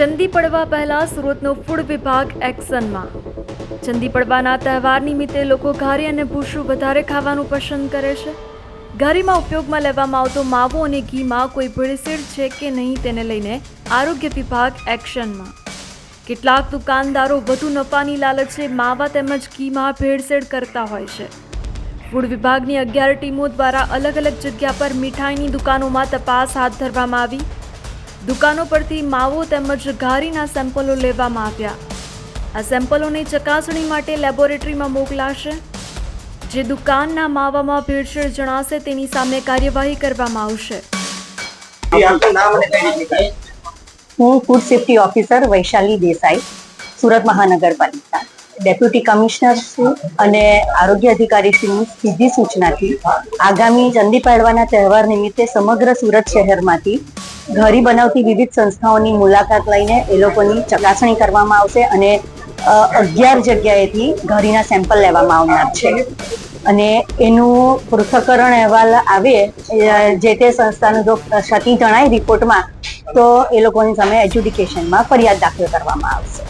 ચંદી પડવા પહેલા સુરતનો ફૂડ વિભાગ એક્શનમાં. ચંદી પડવાના તહેવાર નિમિત્તે લોકો ઘારી અને ભૂસું વધારે ખાવાનું પસંદ કરે છે. ઘારીમાં ઉપયોગમાં લેવામાં આવતો માવો અને ઘીમાં કોઈ ભેળસેળ છે કે નહીં તેને લઈને આરોગ્ય વિભાગ એક્શનમાં. કેટલાક દુકાનદારો વધુ નફાની લાલચે માવા તેમજ ઘીમાં ભેળસેળ કરતા હોય છે. ફૂડ વિભાગની અગિયાર ટીમો દ્વારા અલગ અલગ જગ્યા પર મીઠાઈની દુકાનોમાં તપાસ હાથ ધરવામાં આવી. દુકાનો પરથી માવો તેમજ ઘારીના સેમ્પલો લેવામાં આવ્યા. આ સેમ્પલોની ચકાસણી માટે લેબોરેટરીમાં મોકલાશે. જે દુકાનના માવામાં ભેળસેળ જણાશે તેની સામે કાર્યવાહી કરવામાં આવશે. હું food safety officer Vaishali Desai Surat મહાનગરપાલિકા. ડેપ્યુટી કમિશનર છું અને આરોગ્ય અધિકારી શ્રીની સીધી સૂચનાથી આગામી ચંદી પાડવાના તહેવાર નિમિત્તે સમગ્ર સુરત શહેરમાંથી ઘરી બનાવતી વિવિધ સંસ્થાઓની મુલાકાત લઈને એ લોકોની ચકાસણી કરવામાં આવશે અને અગિયાર જગ્યાએથી ઘરીના સેમ્પલ લેવામાં આવનાર છે. અને એનું પૃથ્થકરણ અહેવાલ આવે જે તે સંસ્થાનું જો ક્ષતિ જણાય રિપોર્ટમાં તો એ લોકોની સામે એજ્યુડિકેશનમાં ફરિયાદ દાખલ કરવામાં આવશે.